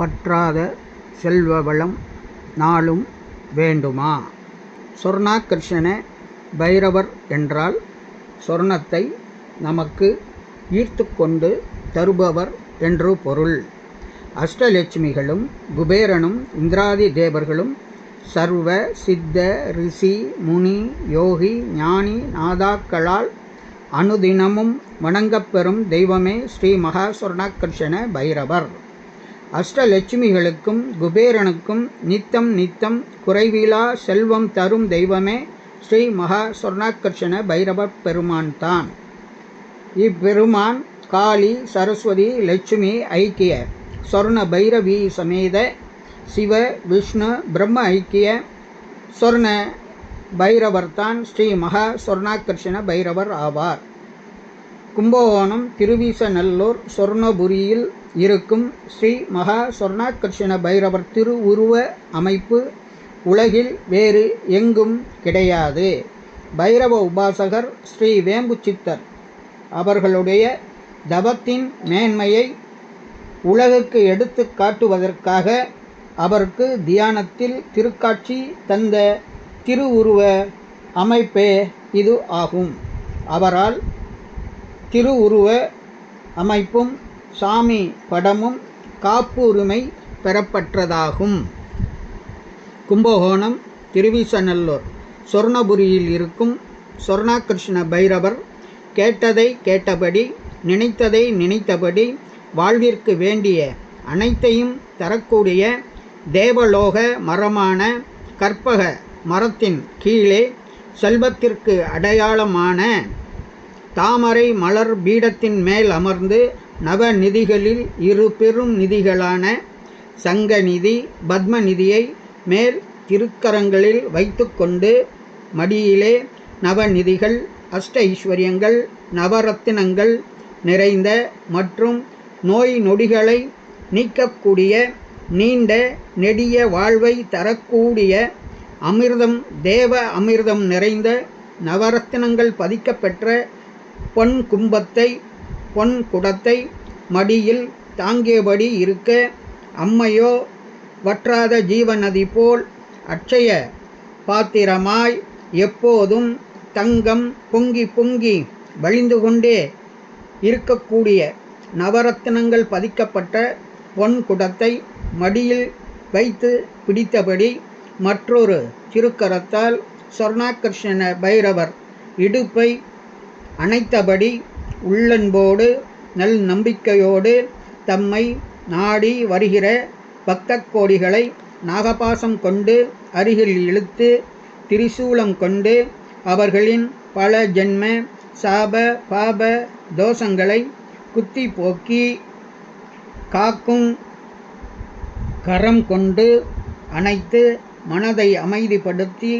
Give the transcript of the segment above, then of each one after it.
வற்றாத செல்வ வளம் நாளும் வேண்டுமா? சொர்ணாகர்ஷண பைரவர் என்றால் சொர்ணத்தை நமக்கு ஈர்த்துக்கொண்டு தருபவர் என்று பொருள். அஷ்டலட்சுமிகளும் குபேரனும் இந்திராதி தேவர்களும் சர்வ சித்த ரிஷி முனி யோகி ஞானி நாதாக்களால் அனுதினமும் வணங்கப்பெறும் தெய்வமே ஸ்ரீ மகா சொர்ணாகர்ஷண பைரவர். அஷ்டலட்சுமிகளுக்கும் குபேரனுக்கும் நித்தம் நித்தம் குறைவிலா செல்வம் தரும் தெய்வமே ஸ்ரீ மகா சொர்ணாக்கர்ஷண பைரவ பெருமான் தான். இப்பெருமான் காளி சரஸ்வதி லட்சுமி ஐக்கிய சொர்ண பைரவி சமேத சிவ விஷ்ணு பிரம்ம ஐக்கிய சொர்ண பைரவர்தான் ஸ்ரீ மகா சொர்ணாக்கர்ஷண பைரவர் ஆவார். கும்பகோணம் திருவிசநல்லூர் சொர்ணபுரியில் இருக்கும். ஸ்ரீ மகா சொர்ணாகிருஷ்ண பைரவர் திருவுருவ அமைப்பு உலகில் வேறு எங்கும் கிடையாது. பைரவ உபாசகர் ஸ்ரீ வேம்புச்சித்தர் அவர்களுடைய தபத்தின் மேன்மையை உலகுக்கு எடுத்து காட்டுவதற்காக அவருக்கு தியானத்தில் திருக்காட்சி தந்த திருவுருவ அமைப்பே இது ஆகும். அவரால் திருவுருவ அமைப்பும் சாமி படமும் காப்புரிமை பெறப்பட்டதாகும் கும்பகோணம் திருவிசநல்லூர் சொர்ணபுரியில் இருக்கும் சொர்ணாகிருஷ்ண பைரவர் கேட்டதை கேட்டபடி நினைத்ததை நினைத்தபடி வாழ்விற்கு வேண்டிய அனைத்தையும் தரக்கூடிய தேவலோக மரமான கற்பக மரத்தின் கீழே செல்வத்திற்கு அடையாளமான தாமரை மலர் பீடத்தின் மேல் அமர்ந்து நவநிதிகளில் இரு பெரும் நிதிகளான சங்கநிதி பத்மநிதியை மேல் திருக்கரங்களில் வைத்துக்கொண்டு மடியிலே நவநிதிகள் அஷ்ட ஐஸ்வர்யங்கள் நவரத்தினங்கள் நிறைந்த மற்றும் நோய் நொடிகளை நீக்கக்கூடிய நீண்ட நெடிய வாழ்வை தரக்கூடிய அமிர்தம் தேவ அமிர்தம் நிறைந்த நவரத்தினங்கள் பதிக்கப்பெற்ற பொன் கும்பத்தை பொன் குடத்தை மடியில் தாங்கியபடி இருக்க அம்மையோ வற்றாத ஜீவநதி போல் அட்சய பாத்திரமாய் எப்போதும் தங்கம் பொங்கி பொங்கி வழிந்து கொண்டே இருக்கக்கூடிய நவரத்தினங்கள் பதிக்கப்பட்ட பொன் குடத்தை மடியில் வைத்து பிடித்தபடி மற்றொரு திருக்கரத்தால் சொர்ணாகர்ஷண பைரவர் இடுப்பை அணைத்தபடி உள்ளன்போடு நல் நம்பிக்கையோடு தம்மை நாடி வருகிற பக்த கோடிகளை நாகபாசம் கொண்டு அருகில் இழுத்து திரிசூலம் கொண்டு அவர்களின் பல ஜென்ம சாப பாப தோஷங்களை குத்தி போக்கி காக்கும் கரம் கொண்டு அணைத்து மனதை அமைதிப்படுத்தி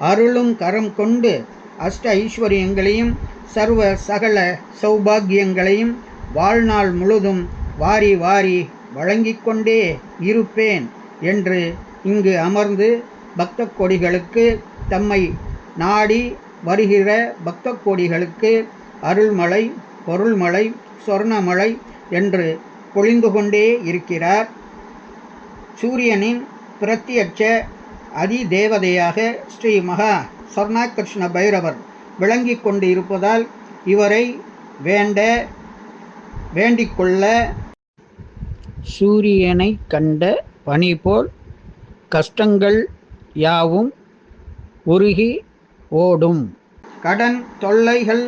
அருளும் கரம் கொண்டு அஷ்ட ஐஸ்வர்யங்களையும் சர்வ சகல சௌபாகியங்களையும் வாழ்நாள் முழுதும் வாரி வாரி வழங்கிக் கொண்டே இருப்பேன் என்று இங்கு அமர்ந்து பக்த கொடிகளுக்கு தம்மை நாடி வருகிற பக்த கோடிகளுக்கு அருள்மலை பொருள்மலை சொர்ணமலை என்று பொழிந்து கொண்டே இருக்கிறார். சூரியனின் பிரத்யட்ச அதிதேவதையாக ஸ்ரீ மகா சொர்ணாகிருஷ்ண பைரவர் விளங்கிக் கொண்டு இருப்பதால் இவரை வேண்ட வேண்டிக்கொள்ள சூரியனை கண்ட பனி போல் கஷ்டங்கள் யாவும் உருகி ஓடும். கடன் தொல்லைகள்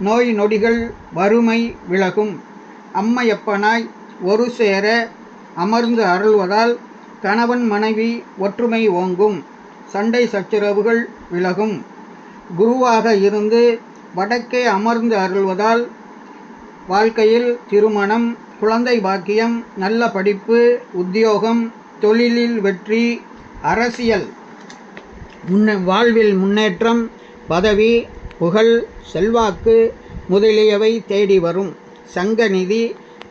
நோய் நொடிகள் வறுமை விலகும். அம்மையப்பனாய் ஒரு சேர அமர்ந்து அருள்வதால் கணவன் மனைவி ஒற்றுமை ஓங்கும். சண்டை சச்சரவுகள் விலகும். குருவாக இருந்து வடக்கே அமர்ந்து அருள்வதால் வாழ்க்கையில் திருமணம் குழந்தை பாக்கியம் நல்ல படிப்பு உத்தியோகம் தொழிலில் வெற்றி அரசியல் முன்னே வாழ்வில் முன்னேற்றம் பதவி புகழ் செல்வாக்கு முதலியவை தேடி வரும். சங்கநிதி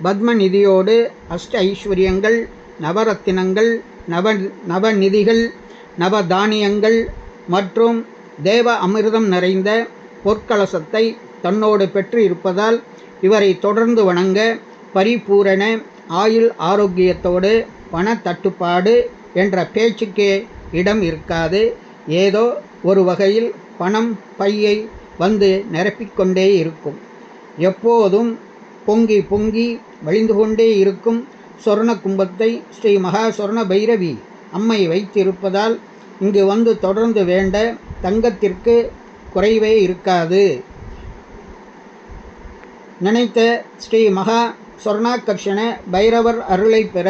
பத்மநிதியோடு அஷ்ட ஐஸ்வர்யங்கள் நவரத்தினங்கள் நவ நவநிதிகள் நவதானியங்கள் மற்றும் தேவ அமிர்தம் நிறைந்த பொற்கலசத்தை தன்னோடு பெற்று இருப்பதால் இவரை தொடர்ந்து வணங்க பரிபூரண ஆயுள் ஆரோக்கியத்தோடு பணத்தட்டுப்பாடு என்ற பேச்சுக்கே இடம் இருக்காது. ஏதோ ஒரு வகையில் பணம் பையை வந்து நிரப்பிக்கொண்டே இருக்கும். எப்போதும் பொங்கி பொங்கி வழிந்து கொண்டே இருக்கும் சொர்ண கும்பத்தை ஸ்ரீ மகா சொர்ண பைரவி அம்மை வைத்திருப்பதால் இங்கு வந்து தொடர்ந்து வேண்ட தங்கத்திற்கு குறைவே இருக்காது. நினைத்த ஸ்ரீ மகா சொர்ணாகர்ஷண பைரவர் அருளை பெற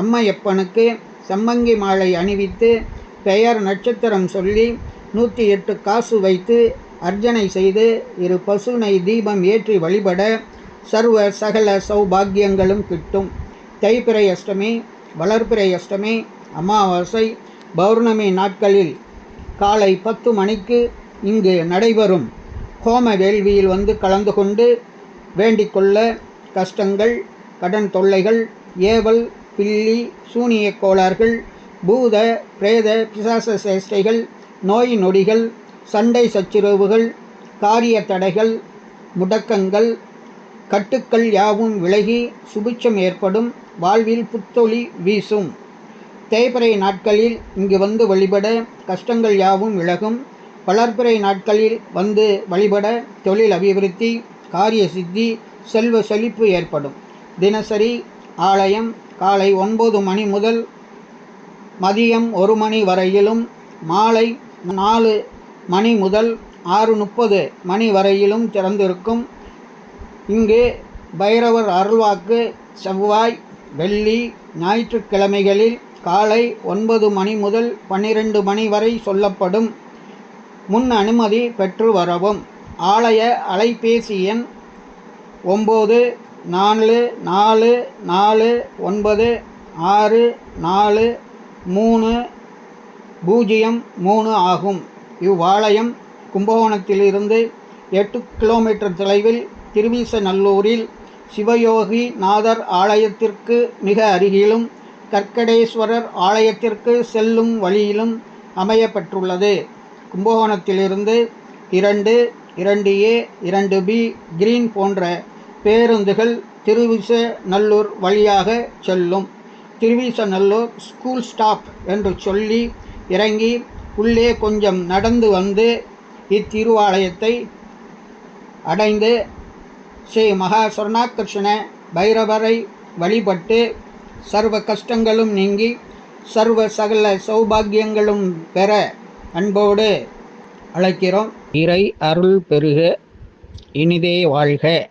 அம்மையப்பனுக்கு சம்மங்கி மாலை அணிவித்து பெயர் நட்சத்திரம் சொல்லி நூற்றி எட்டு காசு வைத்து அர்ச்சனை செய்து இரு பசுனை தீபம் ஏற்றி வழிபட சர்வ சகல சௌபாகியங்களும் கிட்டும். தைப்பிறை அஷ்டமி வளர்ப்பிறை அஷ்டமி அமாவாசை பௌர்ணமி நாட்களில் காலை பத்து மணிக்கு இங்கு நடைபெறும். ஹோம வேள்வியில் வந்து கலந்து கொண்டு வேண்டிக்கொள்ள கஷ்டங்கள் கடன் தொல்லைகள் ஏவல் பில்லி சூனிய கோளாறுகள் பூத பிரேத பிசாச சேஷ்டைகள் நோய் நொடிகள் சண்டை சச்சுரவுகள் காரிய தடைகள் முடக்கங்கள் கட்டுக்கள் யாவும் விலகி சுபிட்சம் ஏற்படும் வாழ்வில் புத்தொளி வீசும். தேய்பிறை நாட்களில் இங்கு வந்து வழிபட கஷ்டங்கள் யாவும் விலகும். வளர்பிறை நாட்களில் வந்து வழிபட தொழில் அபிவிருத்தி காரிய சித்தி செல்வ செழிப்பு ஏற்படும். தினசரி ஆலயம் காலை ஒன்பது மணி முதல் மதியம் ஒரு மணி வரையிலும் மாலை நாலு மணி முதல் ஆறு முப்பது மணி வரையிலும் திறந்திருக்கும். இங்கு பைரவர் அருள்வாக்கு செவ்வாய் வெள்ளி ஞாயிற்றுக்கிழமைகளில் காலை ஒன்பது மணி முதல் பன்னிரெண்டு மணி வரை சொல்லப்படும். முன் அனுமதி பெற்று வரவும். ஆலய அலைபேசி எண் ஒம்பது நாலு நாலு நாலு ஒன்பது ஆறு நாலு மூணு பூஜ்ஜியம் மூணு ஆகும். இவ்வாலயம் கும்பகோணத்திலிருந்து எட்டு கிலோமீட்டர் தொலைவில் திருவிசநல்லூரில் சிவயோகி நாதர் ஆலயத்திற்கு மிக அருகிலும் கற்கடேஸ்வரர் ஆலயத்திற்கு செல்லும் வழியிலும் அமையப்பெற்றுள்ளது. கும்பகோணத்திலிருந்து இரண்டு இரண்டு ஏ இரண்டு பி கிரீன் போன்ற பேருந்துகள் திருவிசநல்லூர் வழியாக செல்லும். திருவிசநல்லூர் ஸ்கூல் ஸ்டாப் என்று சொல்லி இறங்கி உள்ளே கொஞ்சம் நடந்து வந்து இத்திருவாலயத்தை அடைந்து ஸ்ரீ மகா சொர்ணாகர்ஷண பைரவரை வழிபட்டு சர்வ கஷ்டங்களும் நீங்கி சர்வ சகல சௌபாகியங்களும் பெற அன்போடு அழைக்கிறோம். இறை அருள் பெருக இனிதே வாழ்க.